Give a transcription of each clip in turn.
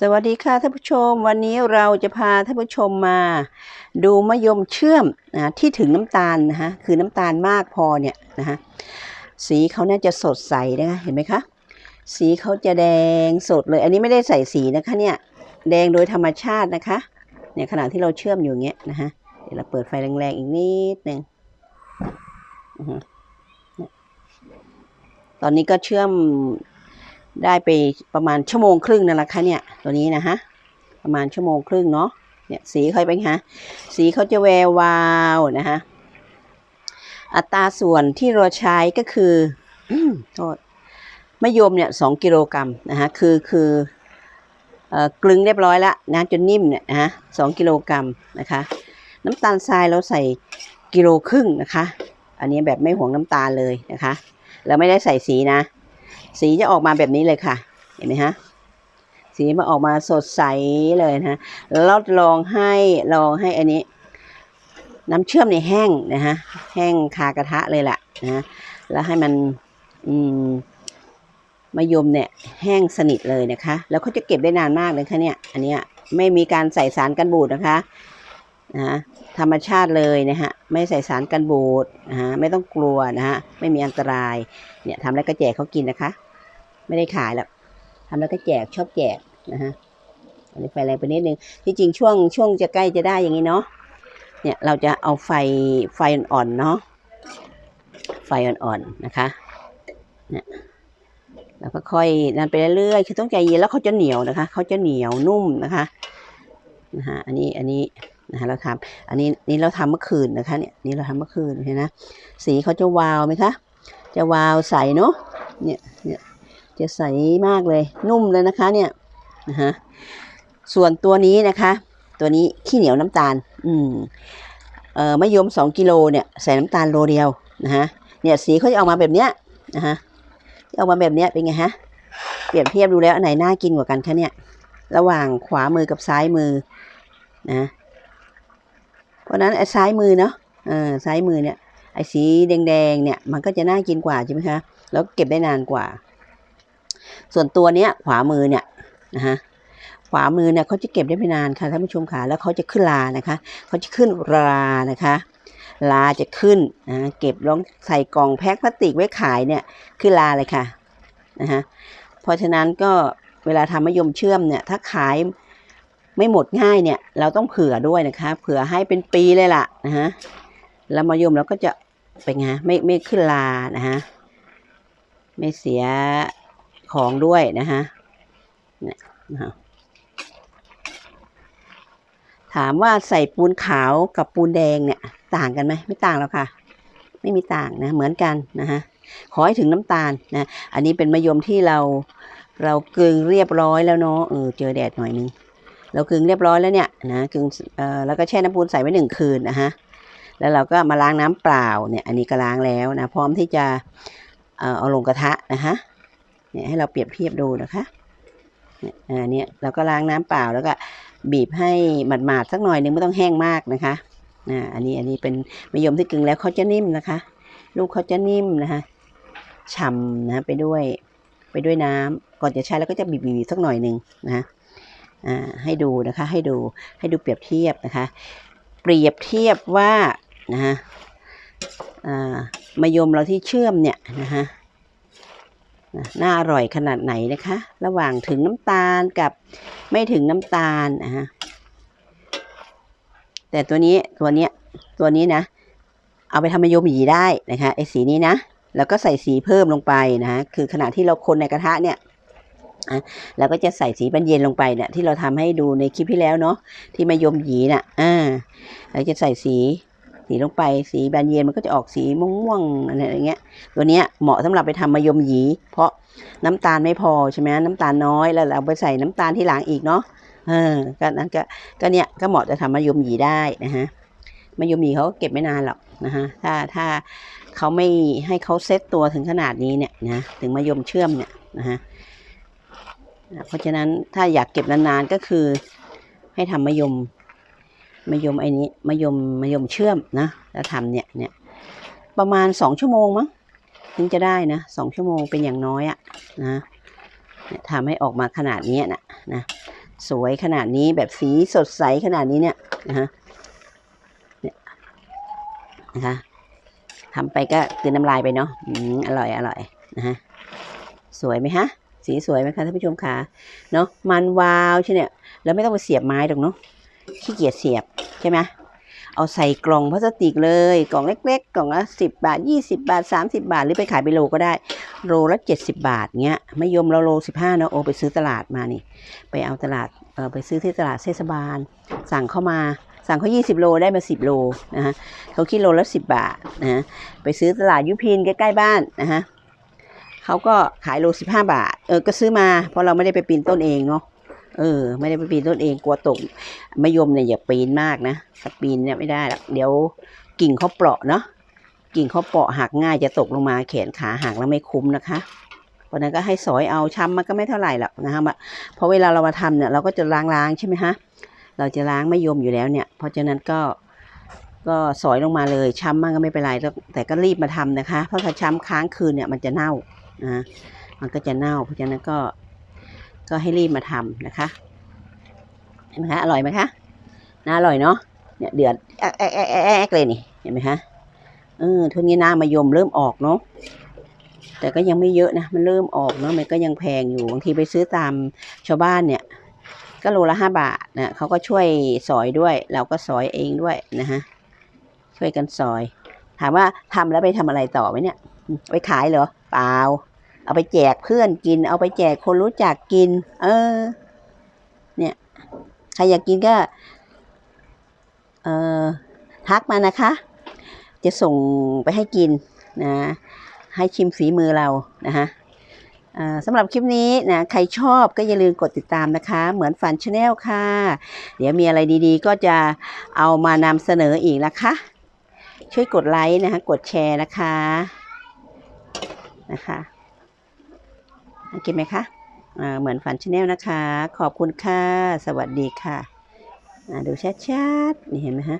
สวัสดีค่ะท่านผู้ชม วันนี้เราจะพาท่านผู้ชมมา ดูมะยมเชื่อมนะที่ถึงน้ำตาลนะฮะคือน้ำตาลมากพอเนี่ยนะฮะสีเขาน่าจะสดใสนะคะเห็นไหมคะสีเขาจะแดงสดเลย อันนี้ไม่ได้ใส่สีนะคะเนี่ยแดงโดยธรรมชาตินะคะเนี่ยขณะที่เราเชื่อมอยู่เงี้ยนะฮะเดี๋ยวเราเปิดไฟแรงๆอีกนิดหนึ่งตอนนี้ก็เชื่อม ได้ไปประมาณชั่วโมงครึ่งนั่นแหละค่ะเนี่ยตัวนี้นะฮะประมาณชั่วโมงครึ่งเนาะเนี่ยสีเขาเป็นไงฮะสีเขาจะแวววาวนะฮะอัตราส่วนที่เราใช้ก็คือโทษมะยมเนี่ยสองกิโลกรัมนะฮะคือคือเอ่อกลึงเรียบร้อยแล้วนะจนนิ่มเนี่ยนะฮะสองกิโลกรัมนะคะน้ำตาลทรายเราใส่กิโลครึ่งนะคะ อันนี้แบบไม่ห่วงน้ำตาลเลยนะคะแล้วไม่ได้ใส่สีนะ สีจะออกมาแบบนี้เลยค่ะ เห็นไหมฮะสีมาออกมาสดใสเลยนะฮะแล้วเราลองให้ลองให้อันนี้ น้ำเชื่อมในแห้งนะฮะแห้งคากระทะเลยแหละนะแล้วให้มันอืมมะยมเนี่ยแห้งสนิทเลยนะคะ แล้วเขาจะเก็บได้นานมากเลยค่ะเนี่ย อันเนี้ยไม่มีการใส่สารกันบูดนะคะ นะฮะธรรมชาติเลยนะฮะไม่ใส่สารกันบูดนะฮะไม่ต้องกลัวนะฮะไม่มีอันตรายเนี่ยทำแล้วก็แจกเขากินนะคะ ไม่ได้ขายแล้วทำแล้วก็แจกชอบแจกนะฮะอันนี้ไฟแรงไปนิดนึงที่จริงช่วงช่วงจะใกล้จะได้อย่างนี้เนาะเนี่ยเราจะเอาไฟไฟอ่อนๆเนาะไฟอ่อนๆนะคะเนี่ยแล้วก็ค่อยนั่นไปเรื่อยๆคือต้องใจเย็นแล้วเขาจะเหนียวนะคะเขาจะเหนียวนุ่มนะคะนะฮะอันนี้อันนี้ นะฮะเราทำอันนี้นี่เราทำเมื่อคืนนะคะเนี่ยนี่เราทำเมื่อคืนเห็นนะสีเขาจะวาวไหมคะ จะวาวใสเนาะเนี่ยเนี่ยจะใสมากเลยนุ่มเลยนะคะเนี่ยนะฮะส่วนตัวนี้นะคะ ตัวนี้ขี้เหนียวน้ำตาล อืมเอ่อมะยมสองกิโลเนี่ยใส่น้ำตาลโลเดียวนะฮะเนี่ยสีเขาจะออกมาแบบเนี้ยนะฮะออกมาแบบเนี้ยเป็นไงฮะเปรียบเทียบดูแล้วอันไหนน่ากินกว่ากันคะเนี่ยระหว่างขวามือกับซ้ายมือนะ เพราะนั้นไอ้ซ้ายมือเนาะเออซ้ายมือเนี่ยไอ้สีแดงๆเนี่ยมันก็จะน่ากินกว่าใช่ไหมคะแล้วเก็บได้นานกว่า ส่วนตัวเนี้ยขวามือเนี่ยนะฮะขวามือเนี่ยเขาจะเก็บได้ไม่นานค่ะท่านผู้ชมค่ะแล้วเขาจะขึ้นลานะคะเขาจะขึ้นรานะคะลาจะขึ้นนะเก็บลองใส่กล่องแพ็คพลาสติกไว้ขายเนี่ยขึ้นลาเลยค่ะนะฮะเพราะฉะนั้นก็เวลาทำมะยมเชื่อมเนี่ยถ้าขาย ไม่หมดง่ายเนี่ย เราต้องเผื่อด้วยนะคะ เผื่อให้เป็นปีเลยล่ะนะฮะแล้วมะยมเราก็จะเป็นไงไม่ไม่ขึ้นลานะฮะไม่เสียของด้วยนะฮะเนี่ยนะฮะถามว่าใส่ปูนขาวกับปูนแดงเนี่ย ต่างกันไหมไม่ต่างหรอกค่ะ ไม่มีต่างนะ เหมือนกันนะฮะขอให้ถึงน้ำตาลนะ อันนี้เป็นมะยมที่เราเรากลึงเรียบร้อยแล้วเนาะเออเจอแดดหน่อยนึง เรากึงเรียบร้อยแล้วเนี่ยนะกึงเอ่อแล้วก็แช่น้ำปูนใส่ไว้หนึ่งคืนนะฮะแล้วเราก็มาล้างน้ำเปล่าเนี่ยอันนี้ก็ล้างแล้วนะพร้อมที่จะเอ่อเอาลงกระทะนะคะเนี่ยให้เราเปรียบเทียบดูนะคะอันนี้เราก็ล้างน้ำเปล่าแล้วก็บีบให้หมาดๆสักหน่อยนึงไม่ต้องแห้งมากนะคะอ่อันนี้อันนี้เป็นมะยมที่กึ่งแล้วเขาจะนิ่มนะคะ ลูกเขาจะนิ่มนะคะฉ่ำนะไปด้วยไปด้วยน้ำก่อนจะใช้แล้วก็จะบีบๆสักหน่อยหนึ่งนะ ให้ดูนะคะให้ดูให้ดูเปรียบเทียบนะคะ เปรียบเทียบว่านะฮะอ่ามยมเราที่เชื่อมเนี่ยนะฮะน่าอร่อยขนาดไหนนะคะ ระหว่างถึงน้ำตาลกับไม่ถึงน้ำตาลนะฮะแต่ตัวนี้ตัวเนี้ยตัวนี้นะ เอาไปทำมะยมหยีได้นะคะไอ้สีนี้นะ แล้วก็ใส่สีเพิ่มลงไปนะฮะคือขณะที่เราคนในกระทะเนี่ย อะเราก็จะใส่สีบรรเย็นลงไปเนี่ยที่เราทำให้ดูในคลิปที่แล้วเนาะที่มะยมหยีน่ะอ่าเราจะใส่สีสีลงไปสีบานเย็นมันก็จะออกสีม่วงๆอะไรอย่างเงี้ย ตัวเนี้ยเหมาะสำหรับไปทำมะยมหยี เพราะน้ำตาลไม่พอใช่ไหมน้ำตาลน้อยแล้วเราไปใส่น้ำตาลที่หลังอีกเนาะเออก็นั้นก็ก็เนี้ยก็เหมาะจะทำมะยมหยีได้นะฮะมะยมหยีเขาก็เก็บไม่นานหรอกนะฮะถ้าถ้าเขาไม่ให้เขาเซ็ตตัวถึงขนาดนี้เนี่ยนะถึงมะยมเชื่อมเนี่ยนะฮะ เพราะฉะนั้นถ้าอยากเก็บนานๆก็คือ ให้ทำมะยมมะยมไอ้นี้มะยมมะยมเชื่อมนะแล้วทำเนี่ยเนี่ยประมาณสองชั่วโมงมั้งถึงจะได้นะสองชั่วโมงเป็นอย่างน้อยอะนะเนี่ยทำให้ออกมาขนาดนี้นะนะสวยขนาดนี้แบบสีสดใสขนาดนี้เนี่ยนะฮะเนี่ยนะคะทำไปก็คือน้ำลายไปเนาะอืมอร่อยอร่อยนะฮะสวยไหมฮะ สีสวยไหมคะท่านผู้ชมคะเนาะมันวาวใช่เนี่ยแล้วไม่ต้องไปเสียบไม้หรอกเนาะขี้เกียจเสียบใช่ไหมเอาใส่กล่องพลาสติกเลยกล่องเล็ก ๆ กล่องละสิบบาทยี่สิบาทสามสิบาท หรือไปขายไปโลก็ได้ โลละเจ็ดสิบาทเงี้ยไม่ยมเราโลสิบห้าเนาะโอไปซื้อตลาดมานี่ ไปเอาตลาดเออไปซื้อที่ตลาดเทศบาล สั่งเข้ามาสั่งเขา20 โลได้มา 10 โลนะฮะเขาคิดโลละ 10 บาทนะฮะไปซื้อตลาดยุพินใกล้ ๆ บ้านนะฮะ เขาก็ขายโล15บห้าบาท เออ ก็ซื้อมา เพราะเราไม่ได้ไปปีนต้นเองเนาะ เออ ไม่ได้ไปปีนต้นเอง กลัวตกมะยมเนี่ยอย่าปีนมากนะถ้าปีนเนี่ยไม่ได้หรอกเดี๋ยวกิ่งเขาเปราะเนาะ กิ่งเขาเปราะหักง่ายจะตกลงมาแขนขาหักแล้วไม่คุ้มนะคะเพราะนั้นก็ให้สอยเอาช้ำมันก็ไม่เท่าไหร่หรอกนะคะเพราะเวลาเรามาทำเนี่ยเราก็จะล้างๆใช่ไหมฮะเราจะล้างไม่ยมอยู่แล้วเนี่ย เพราะฉะนั้นก็ก็สอยลงมาเลยช้ำมันก็ไม่เป็นไรแล้วแต่ก็รีบมาทำนะคะ เพราะถ้าช้ำค้างคืนเนี่ยมันจะเน่า นะมันก็จะเน่า เพราะฉะนั้นก็ก็ให้รีบมาทำนะคะเห็นไหมคะอร่อยไหมคะน่าอร่อยเนาะเนี่ยเดือดแอ๊กแอ๊กแอ๊กแอ๊กเลยนี่เห็นไหมคะเออทุนนี้น้ามายมเริ่มออกเนาะแต่ก็ยังไม่เยอะนะมันเริ่มออกเนาะมันก็ยังแพงอยู่บางทีไปซื้อตามชาวบ้านเนี่ย ก็โลละห้าบาทนะเขาก็ช่วยสอยด้วย เราก็สอยเองด้วยนะฮะช่วยกันสอย ถามว่าทำแล้วไปทำอะไรต่อไหมเนี่ยไปขายเหรอ เปล่า เอาไปแจกเพื่อนกิน เอาไปแจกคนรู้จักกิน เออ เนี่ยใครอยากกินก็ เออทักมานะคะ จะส่งไปให้กินนะ ให้ชิมฝีมือเรานะฮะสำหรับคลิปนี้นะใครชอบก็อย่าลืมกดติดตามนะคะ เหมือนฝันชาแนลค่ะ เดี๋ยวมีอะไรดีๆ ก็จะเอามานำเสนออีกนะคะ ช่วยกดไลค์นะคะ กดแชร์นะคะ นะคะโอเคไหมคะเหมือนฝันชาแนลนะคะ ขอบคุณค่ะ สวัสดีค่ะอ่าดูชัดๆนี่เห็นไหมฮะ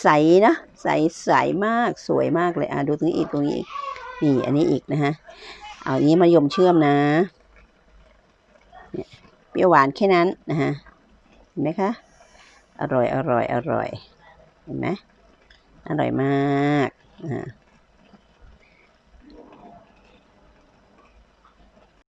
ใสนะ ใสใสมาก สวยมากเลย อ่าดูตรงนี้อีก ตรงนี้อีก นี่ อันนี้อีกนะฮะ เอาอันนี้มายมเชื่อมนะเนี่ยเปรี้ยวหวานแค่นั้นนะฮะ เห็นไหมคะ อร่อย อร่อย อร่อย เห็นไหมอร่อยมากอ่า